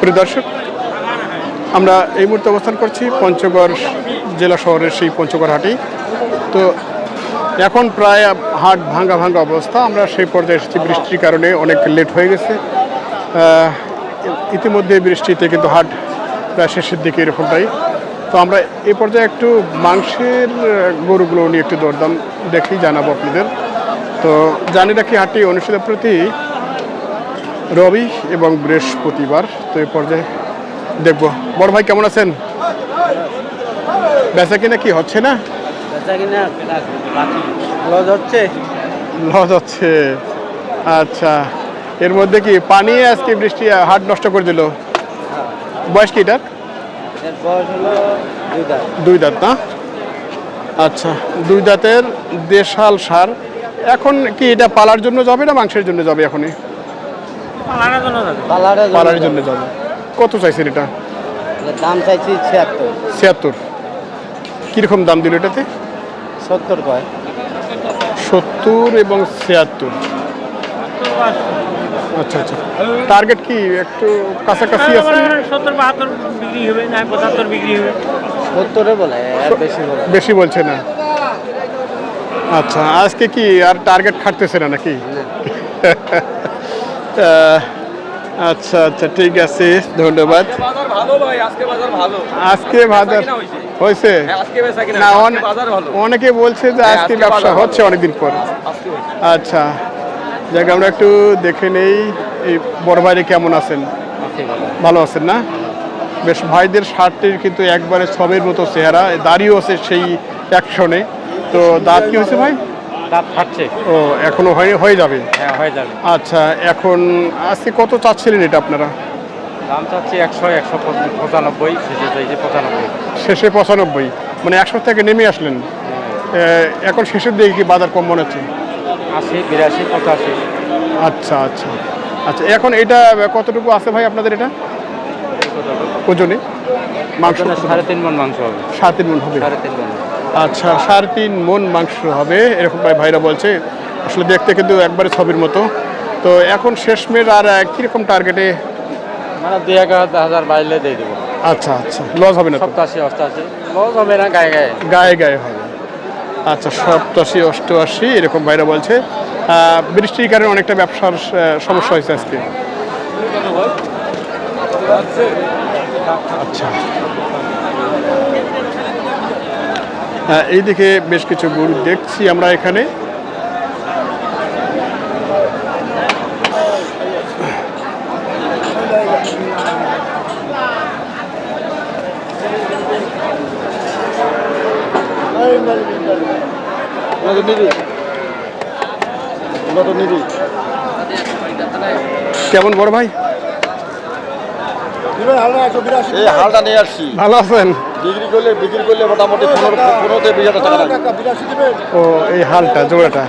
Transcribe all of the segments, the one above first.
প্রিয় দর্শক, আমরা এই মুহূর্তে অবস্থান করছি পঞ্চগড় জেলা শহরের সেই পঞ্চগড় হাটে। তো এখন প্রায় হাট ভাঙ্গা ভাঙ্গা অবস্থা, আমরা সেই পর্যায়ে এসেছি। বৃষ্টির কারণে অনেক লেট হয়ে গেছে। ইতিমধ্যে বৃষ্টিতে কিন্তু হাট প্রায় শেষের দিকে এরকমটাই। তো আমরা এই পর্যায়ে একটু মাংসের গরুগুলো নিয়ে একটু দরদাম দেখি, জানাব আপনাদের। তো জানি রাখি হাটটি অনুষ্ঠিত প্রতি রবি এবং বৃহস্পতিবার তো এই পর্যায়ে দেখব। বড় ভাই কেমন আছেন? বেচা কিনা কি হচ্ছে না? লজ হচ্ছে? লস হচ্ছে। আচ্ছা এর মধ্যে কি পানি আজকে বৃষ্টি হাট নষ্ট করে দিল? বয়স কি এটার? দুই দাঁত না? আচ্ছা দুই দাঁতের দেশাল সার। এখন কি এটা পালার জন্য যাবে না মাংসের জন্য যাবে এখনই? পালার জন্য যাবে? কত চাইছেন এটা? দাম চাইছি ছিয়াত্তর। ছিয়াত্তর। কীরকম দাম দিল এটাতে? সত্তর কয়? সত্তর এবং ছিয়াত্তর। আচ্ছা আচ্ছা। টার্গেট কি? একটু কাছাকাছি আছে? সত্তর বাহাত্তর বিক্রি হবে না পঁচাত্তর বিক্রি হবে। সত্তরে বলে বেশি বলে। বেশি বলছে না। আচ্ছা আজকে কি আর টার্গেট খাটতেছে না নাকি? আচ্ছা আচ্ছা ঠিক আছে ধন্যবাদ। আজকে বাজার হয়েছে? হ্যাঁ, না অনেকে বলছে যে হ্যাঁ, আজকে ব্যবসা। হচ্ছে অনেকদিন পর। আচ্ছা যাক আমরা একটু দেখে নেই এই বড় ভাইরে কেমন আছেন? ভালো। আছেন না? বেশ ভাইদের শার্টটির কিন্তু একবারে সবের মতো চেহারা দাড়িও আছে সেই অ্যাকশনে। তো দাঁত কি হয়েছে ভাই? দাঁত ফাটছে। ও এখনও হয়ে হয়ে যাবে? হ্যাঁ হয়ে যাবে। আচ্ছা এখন আজকে কত চাচ্ছিলেন এটা আপনারা? দাম চাচ্ছি একশো একশো পঁচানব্বই শেষে চাইছি পঁচানব্বই। শেষে পঁচানব্বই। মানে একশো থেকে নেমে আসলেন? এখন শেষের দিকে কি বাজার কম মনে হচ্ছে? আশি বিরাশি পঁচাশি। আচ্ছা আচ্ছা। আচ্ছা এখন এটা কতটুকু আছে ভাই আপনাদের এটা? ওজনে? মাংস? সাড়ে তিন মন মাংস হবে। সাড়ে তিন মন হবে। সাড়ে তিন মন আচ্ছা সাড়ে তিন মন মাংস হবে এরকম ভাই ভাইরা বলছে। আসলে দেখতে কিন্তু একবারে ছবির মতো। তো এখন শেষমেশ আর কীরকম টার্গেটে মানে দুই এক হাজার বাইলে দিয়ে দেবো। আচ্ছা আচ্ছা লস হবে না সপ্তাশি অষ্টাশি। লস হবে না গায়ে গায়ে। গায়ে গায়ে হবে। আচ্ছা সপ্তাশি অষ্টআশি এরকম ভাইরা বলছে। বৃষ্টির কারণে অনেকটা ব্যবসার সমস্যা হয়েছে আজকে। আচ্ছা। এইদিকে বেশ কিছু গরু দেখছি আমরা এখানে। কেমন বড় ভাই? এই হালটা নিয়ে আসছি। ভালো আছেন? বিক্রি করলে বিক্রি করলে মোটামুটি পনেরো পনেরো থেকে বিশ হাজার টাকা লাগবে ও এই হালটা জোড়াটা?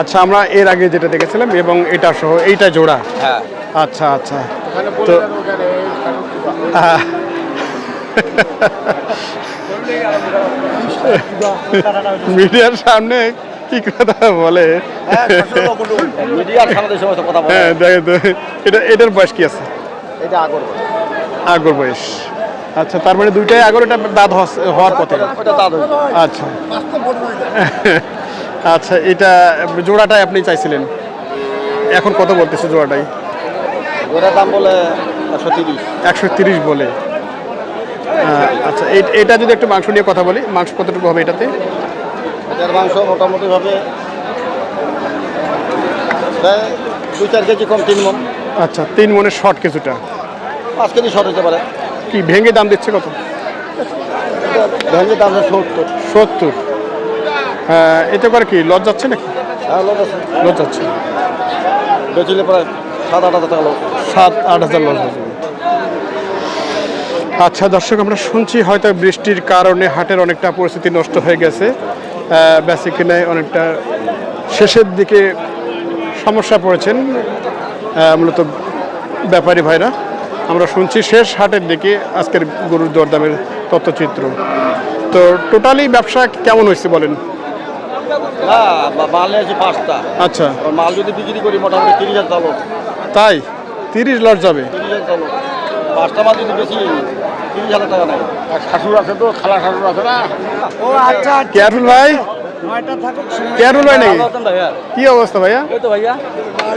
আচ্ছা আমরা এর আগে যেটা দেখেছিলাম এবং এটা সহ এইটা জোড়া? হ্যাঁ। আচ্ছা আচ্ছা। তো মিডিয়ার সামনে কি কথা বলে? মিডিয়ার সামনে সমস্ত কথা বলে। হ্যাঁ দেখে তো এটা এটার বয়স কি আছে? এটা আগর আগর বয়স। আচ্ছা তার মানে দুইটাই আগর এটা দাঁত হওয়ার পথে। আচ্ছা। আচ্ছা এটা জোড়াটাই আপনি চাইছিলেন? এখন কত বলতেছে জোড়াটাই? দাম বলে একশো তিরিশ। একশো তিরিশ বলে। আচ্ছা এটা যদি একটু মাংস নিয়ে কথা বলি মাংস কতটুকু হবে এটাতে? এটার মাংস মোটামুটি প্রায় দুই চার কেজি কম তিন মন আচ্ছা তিন মনের শর্ট কিছুটা পাঁচ কেজি শর্ট হতে পারে। কি ভেঙে দাম দিচ্ছে কত? ভেঙে দাম সত্তর। সত্তর। হ্যাঁ এতে করে কি লজ যাচ্ছে নাকি? হ্যাঁ লজ যাচ্ছে বেচিলে প্রায় সাত আট হাজার টাকা সাত আট হাজার হয়ে যাবে আচ্ছা দর্শক আমরা শুনছি হয়তো বৃষ্টির কারণে হাটের অনেকটা পরিস্থিতি নষ্ট হয়ে গেছে। বেসিক কিনে অনেকটা শেষের দিকে সমস্যা পড়েছেন মূলত ব্যাপারী ভাইরা। আমরা শুনছি শেষ হাটের দিকে আজকের গরুর দরদামের তথ্যচিত্র। তো টোটালি ব্যবসা কেমন হয়েছে বলেন? আচ্ছা। মাল যদি বিক্রি করি মোটামুটি তিরিশ হাজার তাই? তিরিশ লস যাবে? পাঁচটা মাল যদি বেশি তিরিশ হাজার টাকা নেয়। শাশুড় আছে তো খালা শাশুড় আছে না? ও আচ্ছা কেয়ারফুল ভাই? থাকুক কেয়ারফুল নাকি কি অবস্থা ভাইয়া?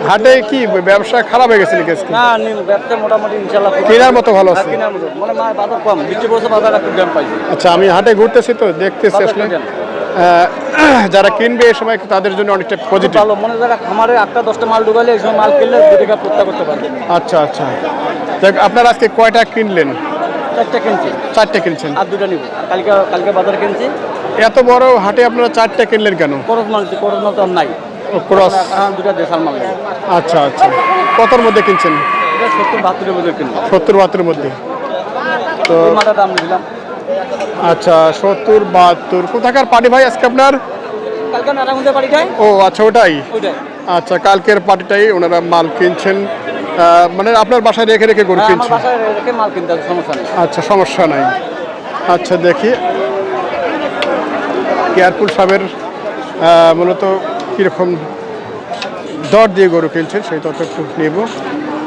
হাটে কি ব্যবসা খারাপ হয়ে গেছে নাকি আজকে? না ব্যবসা মোটামুটি ইনশাল্লাহ কেনার মতো ভালো আছে। কেনার মতো। মানে বাজার কম। বৃষ্টি পড়ছে বাজার একটু দাম পাইছি। আচ্ছা আমি হাটে ঘুরতেছি তো দেখতেছি আসলে। যারা কিনবে এই সময় তাদের জন্য অনেকটা পজিটিভ ভালো। মনে যারা খামারে আটটা দশটা মাল ঢুকালে এই সময় মাল কিনলে দু টাকা প্রত্যয় করতে পারবে। আচ্ছা আচ্ছা। দেখ আপনারা আজকে কয়টা কিনলেন? চারটা কিনছি। চারটে কিনছেন। আর দুটা নিব। কালকে কালকে বাজারে কিনছি। এত বড় হাটে আপনারা চারটে কিনলেন কেন? মাল তো নাই। ও, ক্রস। দুটা দেশাল মাল আচ্ছা আচ্ছা। কতর মধ্যে কিনছেন? সত্তর বাহাত্তরের মধ্যে সত্তর বাহাত্তরের মধ্যে। তো দাম আচ্ছা সত্তর বাহাত্তর। কোথাকার পার্টি ভাই আজকে আপনার? কালকে নারায়ণদের বাড়িটায় ও আচ্ছা ওটাই। আচ্ছা কালকের পার্টিটাই ওনারা মাল কিনছেন। মানে আপনার বাসায় রেখে রেখে গরু হ্যাঁ, কিনছেন? সমস্যা নেই। আচ্ছা সমস্যা নাই। আচ্ছা দেখি। কেয়ারফুল সাহেবের মূলত কীরকম দর দিয়ে গরু কিনছেন সেই তথ্য একটু নেব।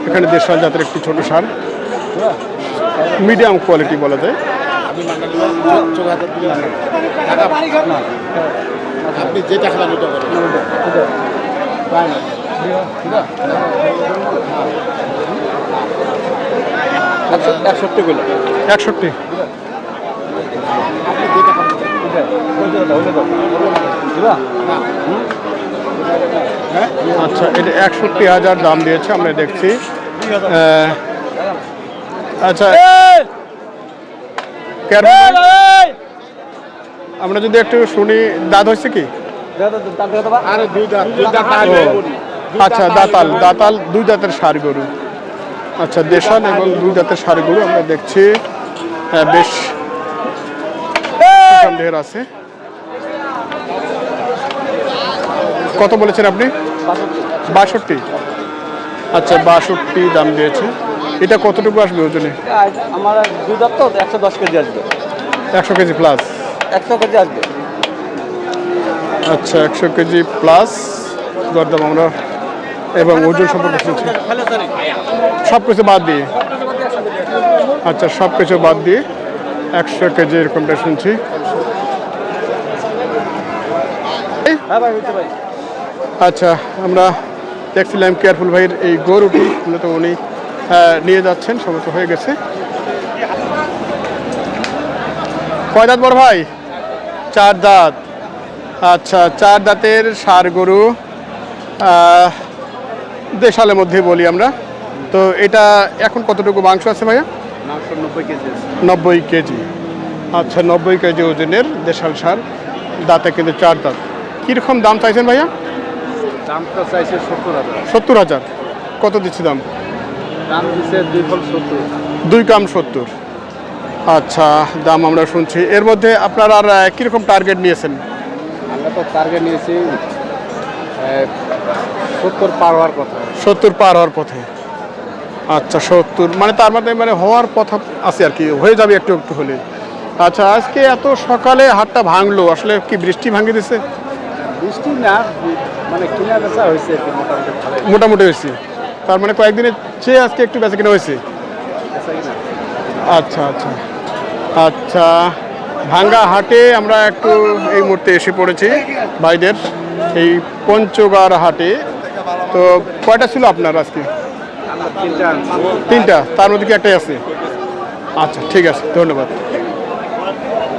এখানে দেশাল জাতের একটি ছোট সার মিডিয়াম কোয়ালিটি বলা যায়। আপনি যেটা খাবেন ওটা একষট্টি একষট্টি। আচ্ছা এটা একষট্টি হাজার দাম দিয়েছে আমরা দেখছি। আচ্ছা আমরা যদি একটু শুনি দাঁত হয়েছে কি? আচ্ছা দাতাল দাতাল দুই দাঁতের সার গরু। আচ্ছা দেশাল এবং দুই দাঁতের সার গরু আমরা দেখছি। হ্যাঁ, বেশ। সন্দেহের আছে? কত বলেছেন আপনি? বাষট্টি। আচ্ছা বাষট্টি দাম দিয়েছে। এটা কতটুকু আসবে ওজনে? আমার দাঁত তো একশো দশ কেজি আসবে। একশো কেজি প্লাস একশো কেজি আসবে। আচ্ছা একশো কেজি প্লাস দরদাম আমরা এবং ওজন সম্পর্কে শুনছি সব কিছু বাদ দিয়ে। আচ্ছা সব কিছু বাদ দিয়ে একশো কেজি এরকমটা শুনছি হ্যাঁ ভাই হইতে ভাই আচ্ছা আমরা দেখছিলাম কেয়ারফুল ভাইয়ের এই গরুটি মূলত উনি নিয়ে যাচ্ছেন সমস্ত হয়ে গেছে। কয় দাঁত বড় ভাই? চার দাঁত। আচ্ছা চার দাঁতের সার গরু দেশালের মধ্যে বলি আমরা। তো এটা এখন কতটুকু মাংস আছে ভাইয়া? নব্বই কেজি নব্বই কেজি। আচ্ছা নব্বই কেজি ওজনের দেশাল সার দাঁতে কিন্তু চার দাঁত। কীরকম দাম চাইছেন ভাইয়া? দামটা চাইছে সত্তর হাজার। সত্তর হাজার। কত দিচ্ছি দাম? দাম দিচ্ছে দুই সত্তর। দুই কাম সত্তর। আচ্ছা দাম আমরা শুনছি। এর মধ্যে আপনার আর কীরকম টার্গেট নিয়েছেন? আমরা তো টার্গেট নিয়েছি সত্তর পার হওয়ার কথা সত্তর পার হওয়ার পথে। আচ্ছা সত্তর। মানে তার মধ্যে মানে হওয়ার পথ আছে আর কি হয়ে যাবে একটু একটু হলে আচ্ছা আজকে এত সকালে হাটটা ভাঙলো আসলে কি বৃষ্টি ভাঙিয়ে দিছে? বৃষ্টি না মানে কিনা বেচা হয়েছে মোটামুটি মোটামুটি হয়েছে। তার মানে কয়েকদিনের চেয়ে আজকে একটু বেঁচে কিনা হয়েছে? আচ্ছা আচ্ছা। আচ্ছা ভাঙ্গা হাটে আমরা একটু এই মুহূর্তে এসে পড়েছি ভাইদের এই পঞ্চগড় হাটে। তো কয়টা ছিল আপনার আজকে? তিনটা তিনটা তার মধ্যে কি একটাই আছে? আচ্ছা ঠিক আছে ধন্যবাদ।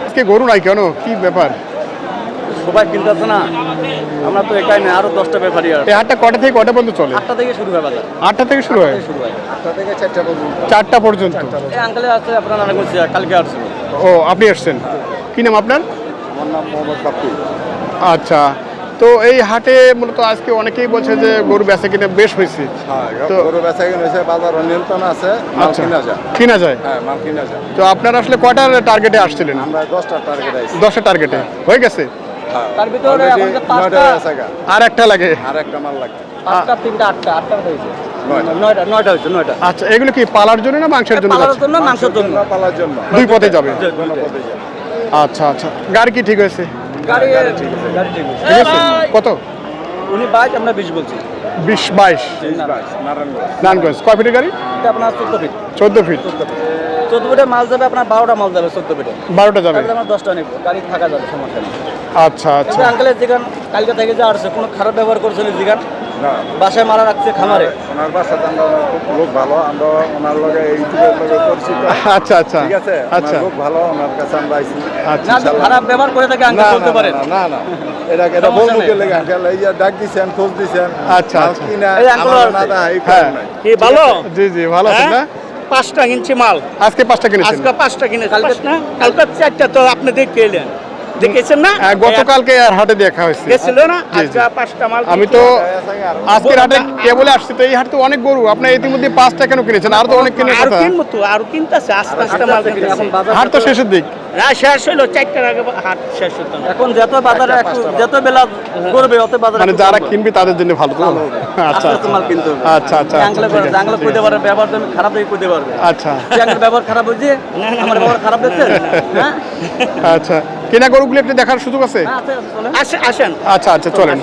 আজকে গরু নাই কেন? কি ব্যাপার? সবাই কিনতেছে না আমরা তো একাই না আরও দশটা ব্যাপারই আর এই হাটটা কটা থেকে কটা পর্যন্ত চলে? আটটা থেকে শুরু হয় বাজার। আটটা থেকে শুরু হয়? শুরু হয়। আটটা থেকে চারটা পর্যন্ত। চারটা পর্যন্ত? এই আঙ্কেলে আছে আপনার নারায়ণগঞ্জ কালকে আসছিল ও আপনি এসছেন কি নাম আপনার? আমার নাম মোহাম্মদ বাপ্পি। আচ্ছা তো এই হাটে মূলত আজকে অনেকেই বলছে যে গরু বেচা কিনে বেশ হয়েছে। হ্যাঁ তো গরু বেচা কিনে হয়েছে বাজার নিয়ন্ত্রণ আছে মাল আচ্ছা। কিনা যায়। কিনা যায়? হ্যাঁ মাল কিনা যায়। তো আপনারা আসলে কয়টার টার্গেটে আসছিলেন? আমরা দশটা টার্গেট আইছি। দশটা টার্গেটে হয়ে গেছে? তার ভিতরে এখন যে পাঁচটা-। আর একটা লাগে। আর একটা মাল লাগবে। পাঁচটা তিনটা আটটা আটটা হয়েছে। নয়টা। নয়টা নয়টা হয়েছে নয়টা। আচ্ছা এগুলো কি পালার জন্য না মাংসের জন্য পালার জন্য মাংসের জন্য। জন্য পালার জন্য। দুই পথে যাবে। কোনো পথে যাবে। আচ্ছা আচ্ছা। গাড়ি কি ঠিক হয়েছে? গাড়ি গাড়ি ঠিক আছে গাড়ি ঠিক আছে ঠিক আছে। কত? উনি বাইশ আমরা বিশ বলছি। বিশ বাইশ। নারায়ণগঞ্জ। নারায়ণগঞ্জ। কয় ফিটের গাড়ি? এটা আপনার চোদ্দ ফিট। চোদ্দ ফিট। চোদ্দ ফিটে। মাল যাবে আপনার বারোটা মাল যাবে চোদ্দ ফিটে। বারোটা যাবে। দশটা নেব। গাড়ি থাকা যাবে সমস্যা নেই। আচ্ছা আচ্ছা। আঙ্কেলের যেখান কালকে থেকে যে আসছে কোনো খারাপ ব্যবহার করছিল যেখান না। বাসায় মারা রাখছে খামারে। ওনার বাসাতে আমরা খুব লোক ভালো আমরা ওনার লগে ইউটিউবের লগে পরিচিত। আচ্ছা আচ্ছা। ঠিক আছে? আচ্ছা। লোক ভালো ওনার কাছে আমরা আইছি। আচ্ছা না খারাপ ব্যবহার করে থাকে আঙ্কেল বলতে না, পারেন। না না। না এটা এটা বলব নেই। কে লেগে আঙ্কেল এই যে ডাক দিছেন খোঁজ দিছেন আচ্ছা, আচ্ছা। কিনা এই আঙ্কেল। না দা এই হ্যাঁ। কি ভালো? জি জি ভালো আছেন না? পাঁচটা কিনছি মাল। আজকে পাঁচটা কিনেছেন? আজকে পাঁচটা কিনে কালকে না? কালকে চারটা তো আপনি দেখতে এলেন। দেখেছেন না? হ্যাঁ, গতকালকে আর হাটে দেখা হয়েছে। গেছিল না। আজকে পাঁচটা মাল আমি তো আজকের হাটে কেবলে আসছি তো এই হাট তো অনেক গরু। আপনি ইতিমধ্যে পাঁচটা কেন কিনেছেন? আর তো অনেক কিনে আর কিনবো তো আর কিনতেছে আস্তে আস্তে মাল হাট তো শেষের দিক। না শেষ হইল চারটার আগে হাট শেষ হতো এখন যত বাজারে যত বেলা করবে অত বাজারে মানে যারা কিনবে তাদের জন্য ভালো তো? আচ্ছা আচ্ছা। মাল কিনতে হবে। আচ্ছা আচ্ছা আচ্ছা, কইতে। ব্যবহার তুমি খারাপ কইতে পারবে। আচ্ছা। যে ব্যবহার খারাপ হয়েছে আমার ব্যবহার খারাপ দেখছেন? হ্যাঁ? আচ্ছা। কেনা গরুগুলি একটু দেখার সুযোগ আছে? হ্যাঁ। আসেন। আচ্ছা আচ্ছা চলেন।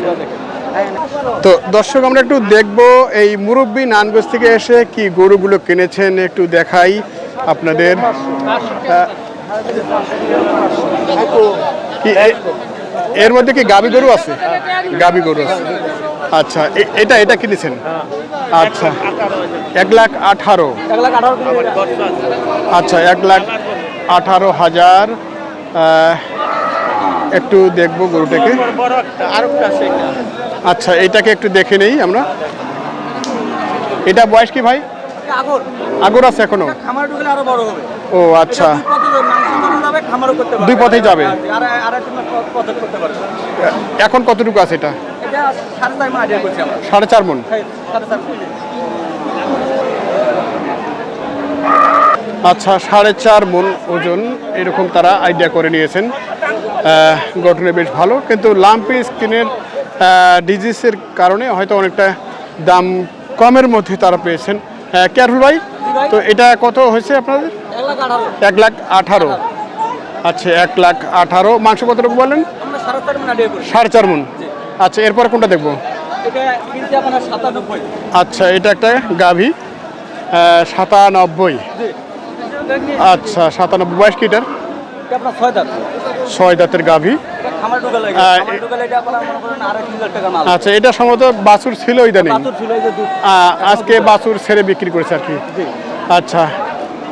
তো দর্শক আমরা একটু দেখব এই মুরব্বী নানগঞ্জ থেকে এসে কি গরুগুলো কিনেছেন একটু দেখাই আপনাদের। এর মধ্যে কি গাবি গরু আছে? গাবি গরু আছে। আচ্ছা এটা এটা কিনেছেন? আচ্ছা এক লাখ আঠারো। আচ্ছা এক লাখ আঠারো হাজার একটু দেখব গরুটাকে। আচ্ছা এটাকে একটু দেখে নেই আমরা। এটা বয়স কি ভাই? আগর। আগর আছে এখনও? খামার ঢুকলে আরও বড় হবে। ও আচ্ছা। দুই পথেই যাবে। এখন কতটুকু আছে এটা? সাড়ে চার মন হ্যাঁ, সাড়ে চার মাস। আচ্ছা সাড়ে চার মন ওজন এরকম তারা আইডিয়া করে নিয়েছেন। গঠনে বেশ ভালো কিন্তু লাম্পি স্কিনের ডিজিজের কারণে হয়তো অনেকটা দাম কমের মধ্যে তারা পেয়েছেন। কেয়ারফুল ভাই। তো এটা কত হয়েছে আপনাদের? এক লাখ আঠারো। আচ্ছা এক লাখ আঠারো। মাংস কতটুকু বলেন? সাড়ে চার মন। আচ্ছা এরপর কোনটা দেখব? আচ্ছা এটা একটা গাভী। সাতানব্বই। আচ্ছা সাতানব্বই। বয়স কি এটার? ছয় দাঁতের গাভী। আচ্ছা এটা সম্ভবত বাছুর ছিল ইদানিং। আজকে বাছুর ছেড়ে বিক্রি করেছে আর কি। আচ্ছা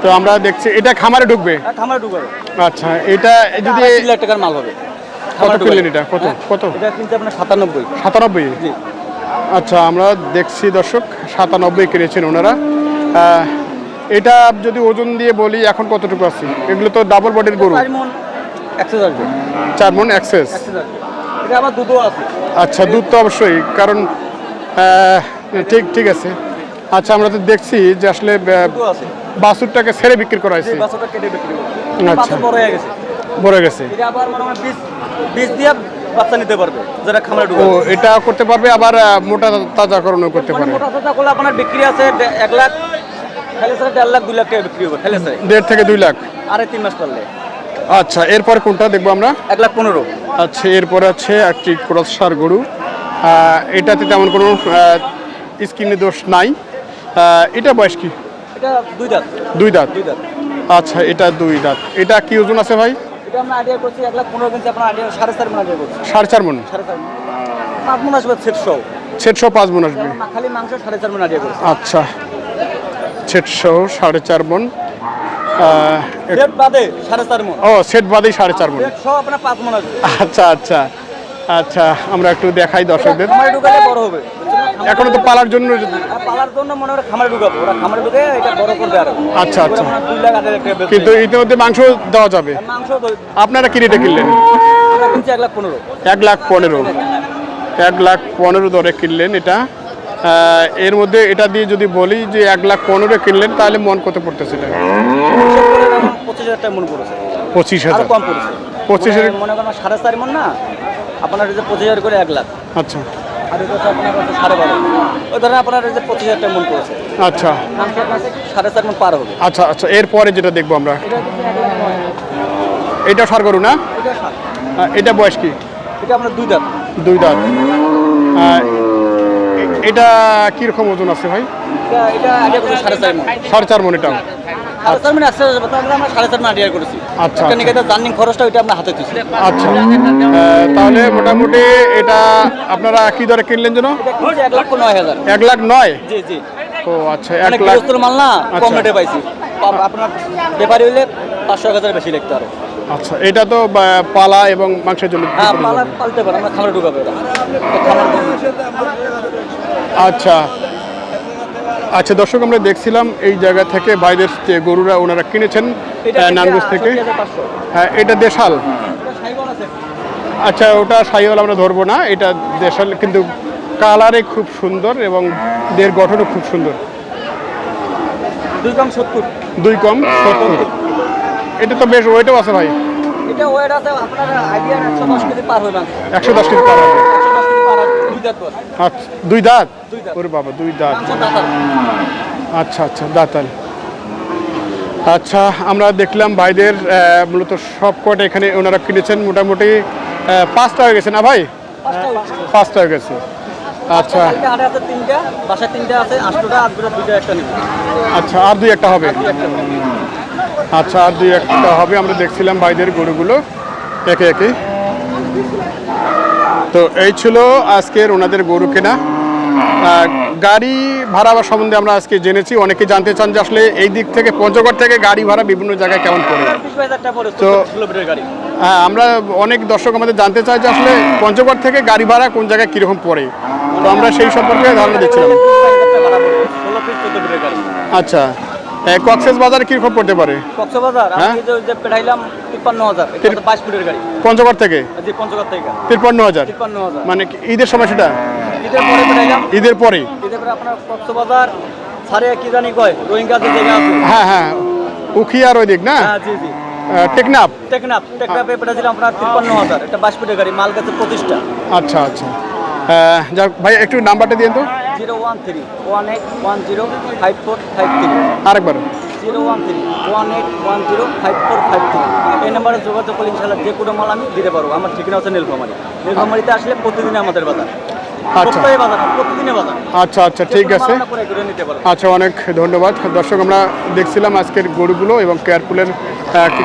তো আমরা দেখছি এটা খামারে ঢুকবে? আর খামার ঢুকাবে। আচ্ছা এটা যদি লাখ টাকার মাল হবে। কত কিনলেন এটা কত? হ্যাঁ? কত? এটা কিনছে আপনার সাতানব্বই। সাতানব্বই? জি। আচ্ছা আমরা দেখছি দর্শক সাতানব্বই কিনেছেন ওনারা। এটা যদি ওজন দিয়ে বলি এখন কতটুকু আছে? এগুলো তো ডাবল বডির গরু। চার মন অ্যাক্সেস এটা আবার দুধও আছে। আচ্ছা দুধ তো অবশ্যই কারণ ঠিক ঠিক আছে। আচ্ছা আমরা তো দেখছি যে আসলে বাছুরটাকে ছেড়ে বিক্রি করা হয়েছে। আচ্ছা। বড় হয়ে গেছে। ভরে গেছে। এটা আবার মনে হয় বীজ দিয়ে বাচ্চা নিতে পারবে যারা খামারে ও এটা করতে পারবে আবার মোটা তাজাকরণও করতে মানে পারে। মোটা কথা করলে আপনার বিক্রি আছে লাখ খেলে স্যার লাখ লাখ টাকা বিক্রি হবে খেলে স্যার থেকে লাখ। মাস করলে আচ্ছা এরপরে কোনটা দেখব আমরা? এক লাখ পনেরো। আচ্ছা এরপরে আছে একটি ক্রসার গরু। এটাতে তেমন কোনো স্কিনে দোষ নাই। এটা বয়স কি? এটা দুই দাঁত। দুই দাঁত? দুই দাঁত। আচ্ছা এটা দুই দাঁত। এটা কি ওজন আছে ভাই? সাড়ে চার মন মন? পাঁচ মন আসবে ছেটশো পাঁচ মন আসবে। খালি মাংস সাড়ে চার মন আইডিয়া করছি। আচ্ছা। ছেটশো সাড়ে চার মন। সেট বাদে সাড়ে চার মন। ও সেট বাদেই সাড়ে চার মন। আপনার পাঁচ মন আসবে। আচ্ছা আচ্ছা। আচ্ছা আমরা একটু দেখাই দর্শকদের। খামারে ঢুকালে বড় হবে। এখনও তো পালার জন্য পালার মনে হয় খামারে ঢুকাবো। ওরা খামারে ঢুকে এটা বড় করবে আর। আচ্ছা, আচ্ছা। কিন্তু ইতিমধ্যে মাংস দেওয়া যাবে। মাংস আপনারা কি রেটে কিনলেন? আমরা কিনছি এক লাখ পনেরো। এক লাখ পনেরো। এক লাখ পনেরো দরে কিনলেন এটা। এর মধ্যে এটা দিয়ে যদি বলি যে এক লাখ পনেরো কিনলেন তাহলে মন কত পড়তেছে এটা? হিসাব করে এখন পঁচিশ হাজার মন পঁচিশ হাজার। পঁচিশ হাজার? মনে করেন সাড়ে চার মন না? আপনার যে পঁচিশ হাজার করে এক লাখ। আচ্ছা। আর এটা হচ্ছে আপনার হচ্ছে সাড়ে বারো। ওই ধরেন আপনার এই যে পঁচিশ হাজার টাকা মন পড়েছে। আচ্ছা। সাড়ে চার মন পার হবে। আচ্ছা আচ্ছা এরপরে যেটা দেখব আমরা। এটা সার না? এটা এটা বয়স কি? এটা আপনার দুই দাঁত। দুই দাঁত। আহ, এটা কীরকম ওজন আছে ভাই? এটা সাড়ে চার মন। সাড়ে চার মন এটা চার মানে আসতে আমরা সাড়ে চার করেছি। আচ্ছা, আচ্ছা। জার্নিং খরচটা ওইটা হাতে আচ্ছা। তাহলে মোটামুটি এটা আপনারা কি দরে কিনলেন যেন? এক লক্ষ নয় হাজার। এক লাখ নয়? জি জি। ও আচ্ছা এক লাখ। মাল না কম আচ্ছা। রেটে পাইছি। আপনার ব্যাপারী হইলে পাঁচশো এক হাজার বেশি লিখতে আচ্ছা এটা তো পালা এবং মাংসের জন্য হ্যাঁ পালা পালতে পারে আমরা খামারে ঢুকাবো এটা এটা। আচ্ছা। আচ্ছা দর্শক আমরা দেখছিলাম এই জায়গা থেকে বাইরের যে গরুরা ওনারা কিনেছেন নানগঞ্জ থেকে হ্যাঁ এটা দেশাল। আচ্ছা ওটা সাইওয়াল আমরা ধরবো না এটা দেশাল কিন্তু কালারে খুব সুন্দর এবং দের গঠনও খুব সুন্দর। দুই কম সত্তর। দুই কম সত্তর। এটা তো বেশ ওয়েটও আছে ভাই। এটা ওয়েট আছে আপনার আইডিয়া একশো দশ কেজি পার একশো দশ কেজি পার হবে। আচ্ছা দুই দাঁত। ওরে বাবা দুই দাঁত। মাংস আচ্ছা আচ্ছা দাঁতাল। আচ্ছা আমরা দেখলাম ভাইদের মূলত সব কটা এখানে ওনারা কিনেছেন। মোটামুটি পাঁচটা হয়ে গেছে না ভাই? পাঁচটা হয়ে গেছে। আচ্ছা। আচ্ছা আর দুই একটা হবে। আচ্ছা আর দুই একটা হবে। আমরা দেখছিলাম ভাইদের গরুগুলো। একে একে। তো এই ছিল আজকের ওনাদের গরু কেনা। গাড়ি ভাড়া বা সম্বন্ধে আমরা আজকে জেনেছি অনেকে জানতে চান যে আসলে এই দিক থেকে পঞ্চগড় থেকে গাড়ি ভাড়া বিভিন্ন জায়গায় কেমন পড়ে। তো- হ্যাঁ আমরা অনেক দর্শক আমাদের জানতে চাই যে আসলে পঞ্চগড় থেকে গাড়ি ভাড়া কোন জায়গায় কীরকম পড়ে। তো আমরা সেই সম্পর্কে ধারণা দিচ্ছিলাম। আচ্ছা। কক্সেস বাজারে কীরকম পড়তে পারে? কক্সবাজার হ্যাঁ? আমি যে যে পেটাইলাম তিপ্পান্ন হাজার বাইশ ফিটের গাড়ি। পঞ্চগড় থেকে? যে পঞ্চগড় থেকে। তিপ্পান্ন হাজার তিপ্পান্ন হাজার মানে ঈদের সময় সেটা? ঈদের পরে পেটাইলাম ঈদের পরে? ঈদের পরে আপনার কক্সবাজার সারে কি জানি কয় রোহিঙ্গা যে জায়গা আছে। হ্যাঁ হ্যাঁ। উখিয়ার ওই দিক না? হ্যাঁ জি জি। টেকনাফ? টেকনাফ টেকনাফে পেটাছিলাম আপনার তিপ্পান্ন হাজার এটা বাইশ ফিটের গাড়ি মাল গেছে পঁচিশটা আচ্ছা। আচ্ছা যাক ভাই একটু নাম্বারটা দিন তো। Zero one three one eight one zero five four five three. আরেকবার। Zero one three one eight one zero five four five three. এই নাম্বারে যোগাযোগ করলে ইনশাল্লাহ যে কোনো মাল আমি দিতে পারব। আমার ঠিকানা হচ্ছে নীলফামারি। নীলফামারিতে আসলে প্রতিদিন আমাদের বাজার। আচ্ছা। বাজার আচ্ছা আচ্ছা ঠিক আছে। আচ্ছা অনেক ধন্যবাদ। দর্শক আমরা দেখছিলাম আজকের গরুগুলো এবং কেয়ারফুলের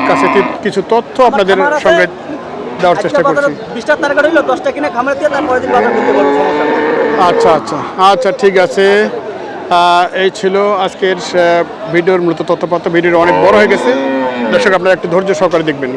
কাছে কিছু তথ্য আপনাদের। সঙ্গে দেওয়ার চেষ্টা করছি। বিশটা হইল দশটা কিনে খামারে দিয়ে তারপরে দিন বাজার করতে পারব সমস্যা আচ্ছা আচ্ছা। আচ্ছা ঠিক আছে। এই ছিল আজকের ভিডিওর মূলত তথ্যপত্র। ভিডিওটা অনেক বড় হয়ে গেছে। দর্শক, আপনারা একটু ধৈর্য সহকারে দেখবেন।